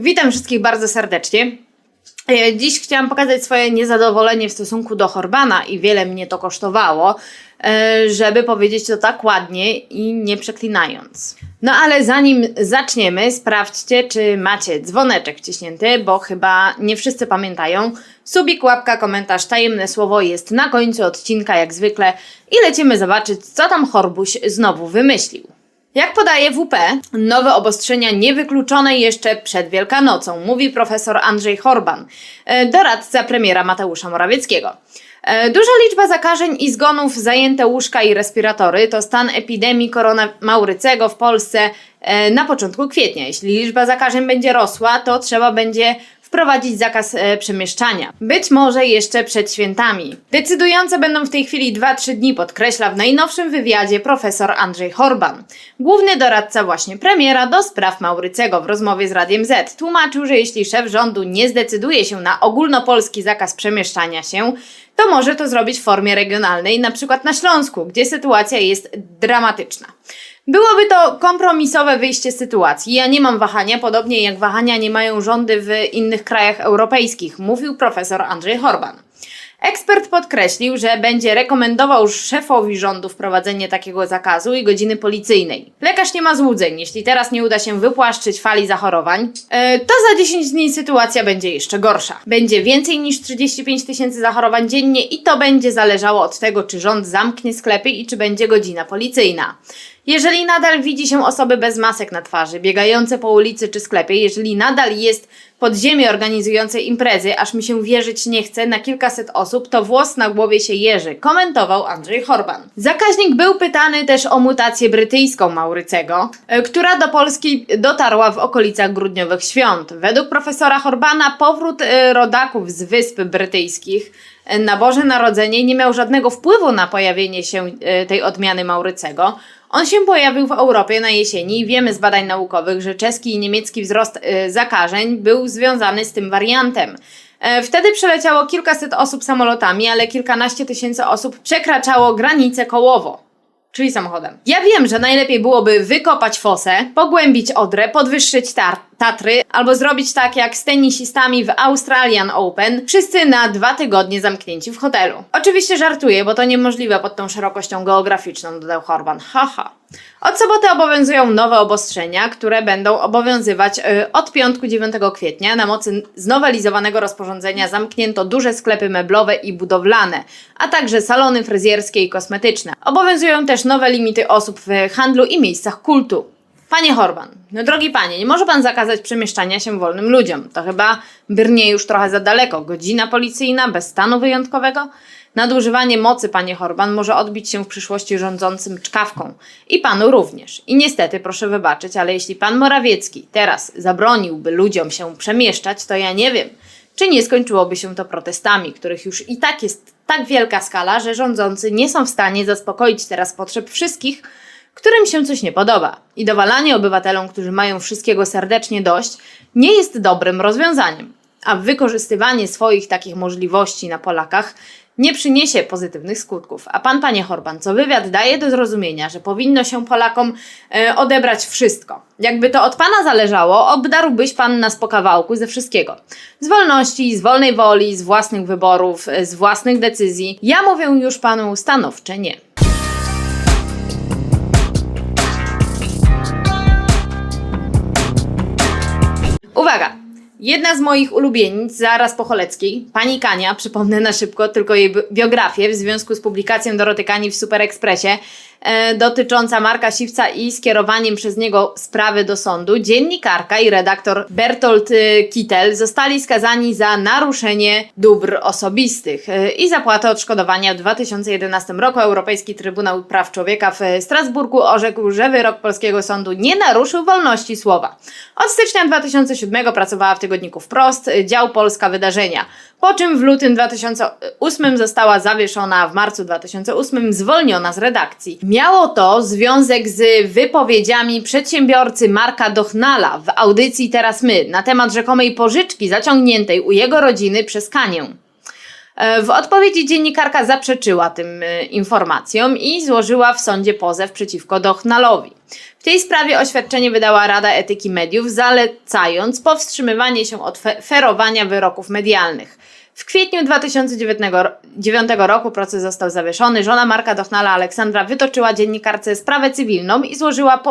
Witam wszystkich bardzo serdecznie. E, Dziś chciałam pokazać swoje niezadowolenie w stosunku do Horbana i wiele mnie to kosztowało, e, żeby powiedzieć to tak ładnie i nie przeklinając. No ale zanim zaczniemy, sprawdźcie, czy macie dzwoneczek wciśnięty, bo chyba nie wszyscy pamiętają. Subik, łapka, komentarz, tajemne słowo jest na końcu odcinka jak zwykle i lecimy zobaczyć, co tam Horbuś znowu wymyślił. Jak podaje WP, nowe obostrzenia niewykluczone jeszcze przed Wielkanocą, mówi profesor Andrzej Horban, e, doradca premiera Mateusza Morawieckiego. E, Duża liczba zakażeń i zgonów, zajęte łóżka i respiratory to stan epidemii korona Maurycego w Polsce e, na początku kwietnia. Jeśli liczba zakażeń będzie rosła, to trzeba będzie wprowadzić zakaz e, przemieszczania. Być może jeszcze przed świętami. Decydujące będą w tej chwili 2-3 dni, podkreśla w najnowszym wywiadzie profesor Andrzej Horban. Główny doradca właśnie premiera do spraw Maurycego w rozmowie z Radiem Z tłumaczył, że jeśli szef rządu nie zdecyduje się na ogólnopolski zakaz przemieszczania się, to może to zrobić w formie regionalnej, na przykład na Śląsku, gdzie sytuacja jest dramatyczna. Byłoby to kompromisowe wyjście z sytuacji. Ja nie mam wahania, podobnie jak wahania nie mają rządy w innych krajach europejskich, mówił profesor Andrzej Horban. Ekspert podkreślił, że będzie rekomendował szefowi rządu wprowadzenie takiego zakazu i godziny policyjnej. Lekarz nie ma złudzeń, jeśli teraz nie uda się wypłaszczyć fali zachorowań, e, to za 10 dni sytuacja będzie jeszcze gorsza. Będzie więcej niż 35 tysięcy zachorowań dziennie i to będzie zależało od tego, czy rząd zamknie sklepy i czy będzie godzina policyjna. Jeżeli nadal widzi się osoby bez masek na twarzy, biegające po ulicy czy sklepie, jeżeli nadal jest podziemie organizujące imprezy, aż mi się wierzyć nie chce, na kilkaset osób, to włos na głowie się jeży, komentował Andrzej Horban. Zakaźnik był pytany też o mutację brytyjską Maurycego, e, która do Polski dotarła w okolicach grudniowych świąt. Według profesora Horbana powrót e, rodaków z Wysp Brytyjskich e, na Boże Narodzenie nie miał żadnego wpływu na pojawienie się tej odmiany Maurycego. On się pojawił w Europie na jesieni i wiemy z badań naukowych, że czeski i niemiecki wzrost y, zakażeń był związany z tym wariantem. E, Wtedy przeleciało kilkaset osób samolotami, ale kilkanaście tysięcy osób przekraczało granicę kołowo. Czyli samochodem. Ja wiem, że najlepiej byłoby wykopać fosę, pogłębić Odrę, podwyższyć tar- Tatry, albo zrobić tak jak z tenisistami w Australian Open, wszyscy na dwa tygodnie zamknięci w hotelu. Oczywiście żartuję, bo to niemożliwe pod tą szerokością geograficzną, dodał Horban. Haha. Od soboty obowiązują nowe obostrzenia, które będą obowiązywać y, od piątku 9 kwietnia. Na mocy znowelizowanego rozporządzenia zamknięto duże sklepy meblowe i budowlane, a także salony fryzjerskie i kosmetyczne. Obowiązują też nowe limity osób w handlu i miejscach kultu. Panie Horban, no drogi panie, nie może pan zakazać przemieszczania się wolnym ludziom. To chyba brnie już trochę za daleko. Godzina policyjna bez stanu wyjątkowego? Nadużywanie mocy, panie Horban, może odbić się w przyszłości rządzącym czkawką. I panu również. I niestety, proszę wybaczyć, ale jeśli pan Morawiecki teraz zabroniłby ludziom się przemieszczać, to ja nie wiem, czy nie skończyłoby się to protestami, których już i tak jest tak wielka skala, że rządzący nie są w stanie zaspokoić teraz potrzeb wszystkich, którym się coś nie podoba. I dowalanie obywatelom, którzy mają wszystkiego serdecznie dość, nie jest dobrym rozwiązaniem. A wykorzystywanie swoich takich możliwości na Polakach nie przyniesie pozytywnych skutków. A pan, panie Horban, co wywiad daje do zrozumienia, że powinno się Polakom e, odebrać wszystko. Jakby to od pana zależało, obdarłbyś pan nas po kawałku ze wszystkiego. Z wolności, z wolnej woli, z własnych wyborów, e, z własnych decyzji. Ja mówię już panu stanowcze nie. Jedna z moich ulubienic, zaraz po Choleckiej, pani Kania, przypomnę na szybko tylko jej bi- biografię w związku z publikacją Doroty Kani w Super Expressie e, dotycząca Marka Siwca i skierowaniem przez niego sprawy do sądu. Dziennikarka i redaktor Bertolt e, Kittel zostali skazani za naruszenie dóbr osobistych e, i zapłatę odszkodowania w 2011 roku. Europejski Trybunał Praw Człowieka w Strasburgu orzekł, że wyrok polskiego sądu nie naruszył wolności słowa. Od stycznia 2007 pracowała w tygodniku Wprost, dział Polska Wydarzenia. Po czym w lutym 2008 została zawieszona, a w marcu 2008 zwolniona z redakcji. Miało to związek z wypowiedziami przedsiębiorcy Marka Dochnala w audycji Teraz My na temat rzekomej pożyczki zaciągniętej u jego rodziny przez Kanię. E, W odpowiedzi dziennikarka zaprzeczyła tym e, informacjom i złożyła w sądzie pozew przeciwko Dochnalowi. W tej sprawie oświadczenie wydała Rada Etyki Mediów, zalecając powstrzymywanie się od fe- ferowania wyroków medialnych. W kwietniu 2009 roku proces został zawieszony. Żona Marka Dochnala, Aleksandra, wytoczyła dziennikarce sprawę cywilną i złożyła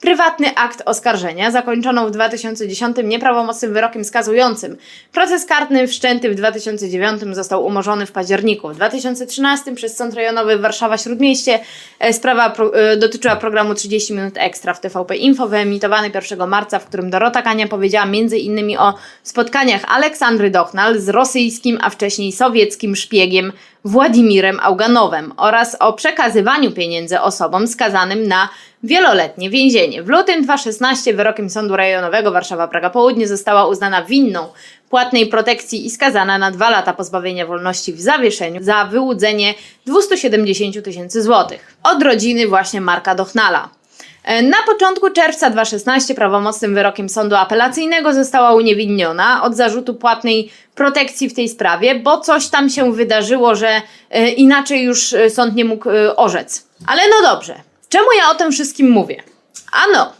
prywatny akt oskarżenia, zakończoną w 2010 nieprawomocnym wyrokiem skazującym. Proces karny wszczęty w 2009 został umorzony w październiku. W 2013 przez Sąd Rejonowy Warszawa-Śródmieście e, sprawa pro, e, dotyczyła programu 30 minut ekstra w TVP Info, wyemitowany 1 marca, w którym Dorota Kania powiedziała m.in. o spotkaniach Aleksandry Dochnal z rosyjskim, a wcześniej sowieckim szpiegiem Władimirem Auganowem oraz o przekazywaniu pieniędzy osobom skazanym na wieloletnie więzienie. W lutym 2016 wyrokiem Sądu Rejonowego Warszawa-Praga Południe została uznana winną płatnej protekcji i skazana na dwa lata pozbawienia wolności w zawieszeniu za wyłudzenie 270 tysięcy złotych od rodziny właśnie Marka Dochnala. E, Na początku czerwca 2016 prawomocnym wyrokiem sądu apelacyjnego została uniewinniona od zarzutu płatnej protekcji w tej sprawie, bo coś tam się wydarzyło, że e, inaczej już e, sąd nie mógł orzec. Ale no dobrze, czemu ja o tym wszystkim mówię? Ano,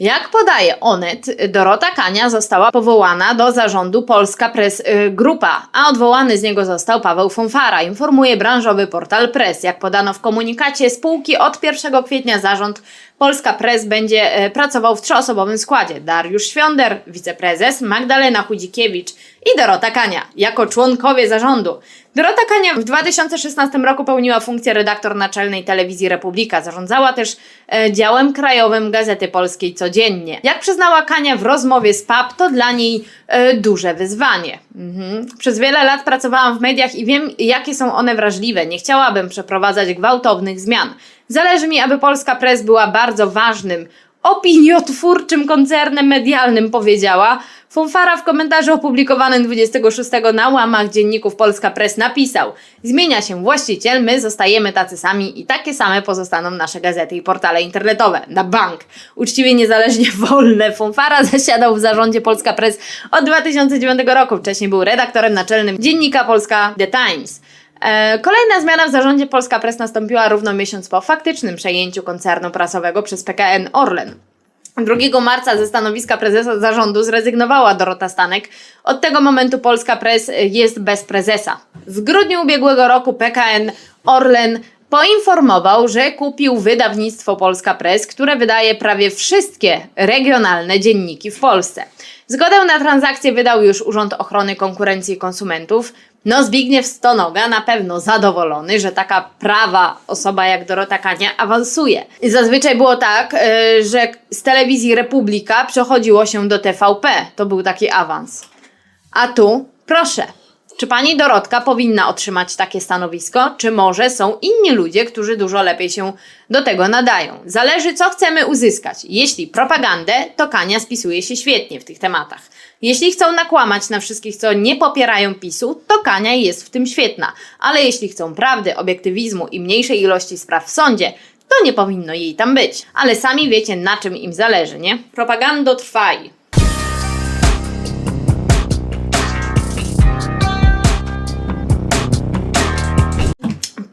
jak podaje Onet, Dorota Kania została powołana do zarządu Polska Press y, Grupa, a odwołany z niego został Paweł Fonfara, informuje branżowy portal Press. Jak podano w komunikacie spółki, od 1 kwietnia zarząd Polska Press będzie y, pracował w trzyosobowym składzie. Dariusz Świąder, wiceprezes, Magdalena Chudzikiewicz i Dorota Kania jako członkowie zarządu. Dorota Kania w 2016 roku pełniła funkcję redaktor naczelnej telewizji Republika. Zarządzała też e, działem krajowym Gazety Polskiej codziennie. Jak przyznała Kania w rozmowie z PAP, to dla niej e, duże wyzwanie. Mhm. Przez wiele lat pracowałam w mediach i wiem, jakie są one wrażliwe. Nie chciałabym przeprowadzać gwałtownych zmian. Zależy mi, aby Polska Press była bardzo ważnym, opiniotwórczym koncernem medialnym, powiedziała. Fonfara w komentarzu opublikowanym 26 na łamach dzienników Polska Press napisał Zmienia się właściciel, my zostajemy tacy sami i takie same pozostaną nasze gazety i portale internetowe. Na bank. Uczciwie, niezależnie, wolne. Fonfara zasiadał w zarządzie Polska Press od 2009 roku. Wcześniej był redaktorem naczelnym dziennika Polska The Times. E, Kolejna zmiana w zarządzie Polska Press nastąpiła równo miesiąc po faktycznym przejęciu koncernu prasowego przez PKN Orlen. 2 marca ze stanowiska prezesa zarządu zrezygnowała Dorota Stanek. Od tego momentu Polska Press jest bez prezesa. W grudniu ubiegłego roku PKN Orlen poinformował, że kupił wydawnictwo Polska Press, które wydaje prawie wszystkie regionalne dzienniki w Polsce. Zgodę na transakcję wydał już Urząd Ochrony Konkurencji i Konsumentów. No, Zbigniew Stonoga na pewno zadowolony, że taka prawa osoba jak Dorota Kania awansuje. Zazwyczaj było tak, yy, że z telewizji Republika przechodziło się do TVP. To był taki awans. A tu, proszę, czy pani Dorotka powinna otrzymać takie stanowisko, czy może są inni ludzie, którzy dużo lepiej się do tego nadają? Zależy, co chcemy uzyskać. Jeśli propagandę, to Kania spisuje się świetnie w tych tematach. Jeśli chcą nakłamać na wszystkich, co nie popierają PiSu, to Kania jest w tym świetna. Ale jeśli chcą prawdy, obiektywizmu i mniejszej ilości spraw w sądzie, to nie powinno jej tam być. Ale sami wiecie, na czym im zależy, nie? Propagando trwaj.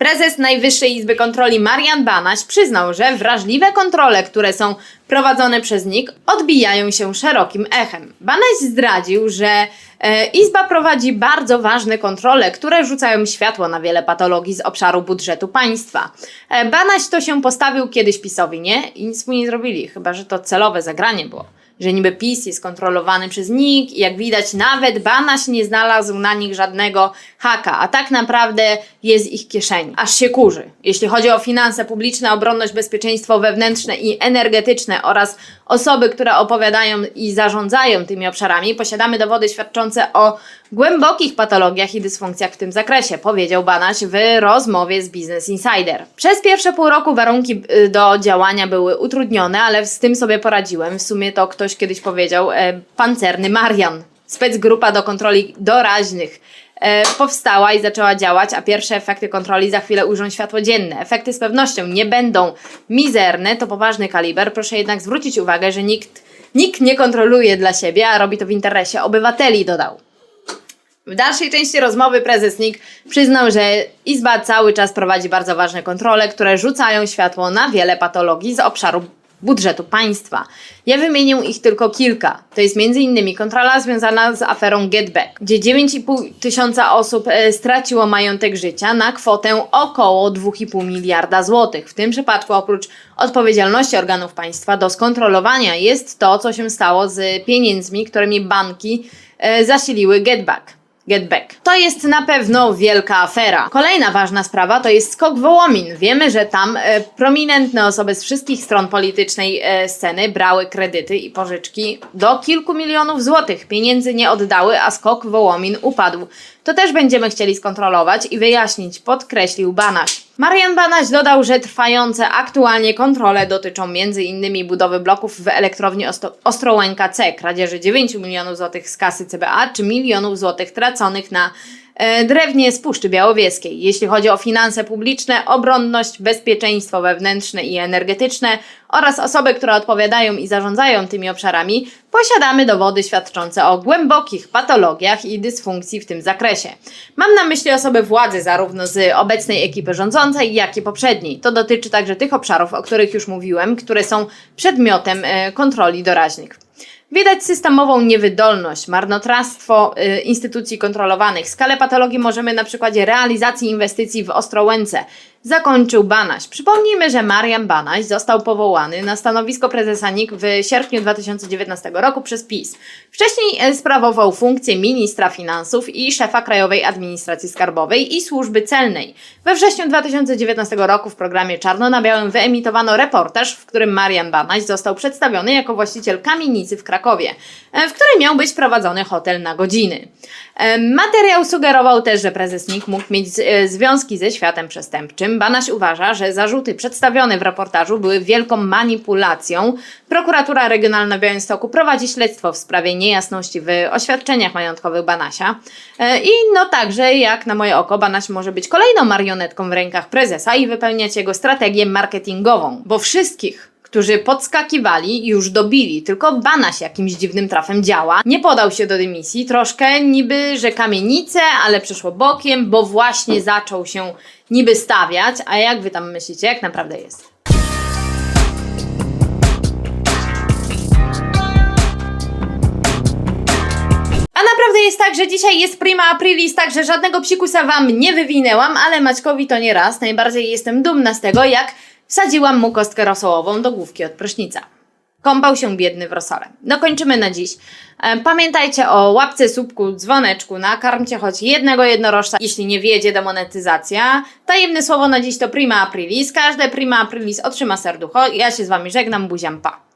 Prezes Najwyższej Izby Kontroli Marian Banaś przyznał, że wrażliwe kontrole, które są prowadzone przez NIK, odbijają się szerokim echem. Banaś zdradził, że e, Izba prowadzi bardzo ważne kontrole, które rzucają światło na wiele patologii z obszaru budżetu państwa. E, Banaś to się postawił kiedyś PiSowi, nie? I nic mu nie zrobili, chyba że to celowe zagranie było że niby PiS jest kontrolowany przez NIK i jak widać nawet Banaś nie znalazł na nich żadnego haka, a tak naprawdę jest ich kieszeni. Aż się kurzy. Jeśli chodzi o finanse publiczne, obronność, bezpieczeństwo wewnętrzne i energetyczne oraz osoby, które opowiadają i zarządzają tymi obszarami, posiadamy dowody świadczące o głębokich patologiach i dysfunkcjach w tym zakresie, powiedział Banaś w rozmowie z Business Insider. Przez pierwsze pół roku warunki y, do działania były utrudnione, ale z tym sobie poradziłem. W sumie to ktoś kiedyś powiedział e, pancerny Marian, specgrupa do kontroli doraźnych. E, powstała i zaczęła działać, a pierwsze efekty kontroli za chwilę ujrzą światło dzienne. Efekty z pewnością nie będą mizerne, to poważny kaliber. Proszę jednak zwrócić uwagę, że nikt, nikt nie kontroluje dla siebie, a robi to w interesie obywateli, dodał. W dalszej części rozmowy prezes NIK przyznał, że Izba cały czas prowadzi bardzo ważne kontrole, które rzucają światło na wiele patologii z obszaru budżetu państwa. Ja wymienię ich tylko kilka. To jest m.in. kontrola związana z aferą Getback, gdzie 9,5 tysiąca osób e, straciło majątek życia na kwotę około 2,5 miliarda złotych. W tym przypadku oprócz odpowiedzialności organów państwa do skontrolowania jest to, co się stało z pieniędzmi, którymi banki e, zasiliły Getback. Get Back. To jest na pewno wielka afera. Kolejna ważna sprawa to jest skok Wołomin. Wiemy, że tam e, prominentne osoby z wszystkich stron politycznej e, sceny brały kredyty i pożyczki do kilku milionów złotych. Pieniędzy nie oddały, a skok Wołomin upadł. To też będziemy chcieli skontrolować i wyjaśnić, podkreślił Banaś. Marian Banaś dodał, że trwające aktualnie kontrole dotyczą m.in. budowy bloków w elektrowni Osto- Ostrołęka C, kradzieży 9 milionów złotych z kasy CBA czy milionów złotych traconych na drewnie z Puszczy Białowieskiej. Jeśli chodzi o finanse publiczne, obronność, bezpieczeństwo wewnętrzne i energetyczne oraz osoby, które odpowiadają i zarządzają tymi obszarami, posiadamy dowody świadczące o głębokich patologiach i dysfunkcji w tym zakresie. Mam na myśli osoby władzy zarówno z obecnej ekipy rządzącej, jak i poprzedniej. To dotyczy także tych obszarów, o których już mówiłem, które są przedmiotem e, kontroli doraźnych. Widać systemową niewydolność, marnotrawstwo y, instytucji kontrolowanych. Skalę patologii możemy na przykładzie realizacji inwestycji w Ostrołęce. Zakończył Banaś. Przypomnijmy, że Marian Banaś został powołany na stanowisko prezesa NIK w sierpniu 2019 roku przez PiS. Wcześniej y, sprawował funkcję ministra finansów i szefa Krajowej Administracji Skarbowej i Służby Celnej. We wrześniu 2019 roku w programie Czarno na Białym wyemitowano reportaż, w którym Marian Banaś został przedstawiony jako właściciel kamienicy w Krakowie, e, w której miał być prowadzony hotel na godziny. E, Materiał sugerował też, że prezes NIK mógł mieć e, związki ze światem przestępczym. Banaś uważa, że zarzuty przedstawione w reportażu były wielką manipulacją. Prokuratura Regionalna w Białymstoku prowadzi śledztwo w sprawie niejasności w oświadczeniach majątkowych Banasia. E, I no także, jak na moje oko, Banaś może być kolejną marionetką w rękach prezesa i wypełniać jego strategię marketingową, bo wszystkich którzy podskakiwali, już dobili. Tylko Banaś jakimś dziwnym trafem działa. Nie podał się do dymisji, troszkę niby, że kamienice, ale przeszło bokiem, bo właśnie zaczął się niby stawiać. A jak wy tam myślicie, jak naprawdę jest? Naprawdę jest tak, że dzisiaj jest prima aprilis, także żadnego psikusa wam nie wywinęłam, ale Maćkowi to nie raz. Najbardziej jestem dumna z tego, jak wsadziłam mu kostkę rosołową do główki od prysznica. Kąpał się biedny w rosole. Dokończymy na dziś. E, Pamiętajcie o łapce, słupku, dzwoneczku, nakarmcie choć jednego jednorożca, jeśli nie wiedzie demonetyzacja. Tajemne słowo na dziś to prima aprilis. Każde prima aprilis otrzyma serducho. Ja się z wami żegnam, buziam, pa.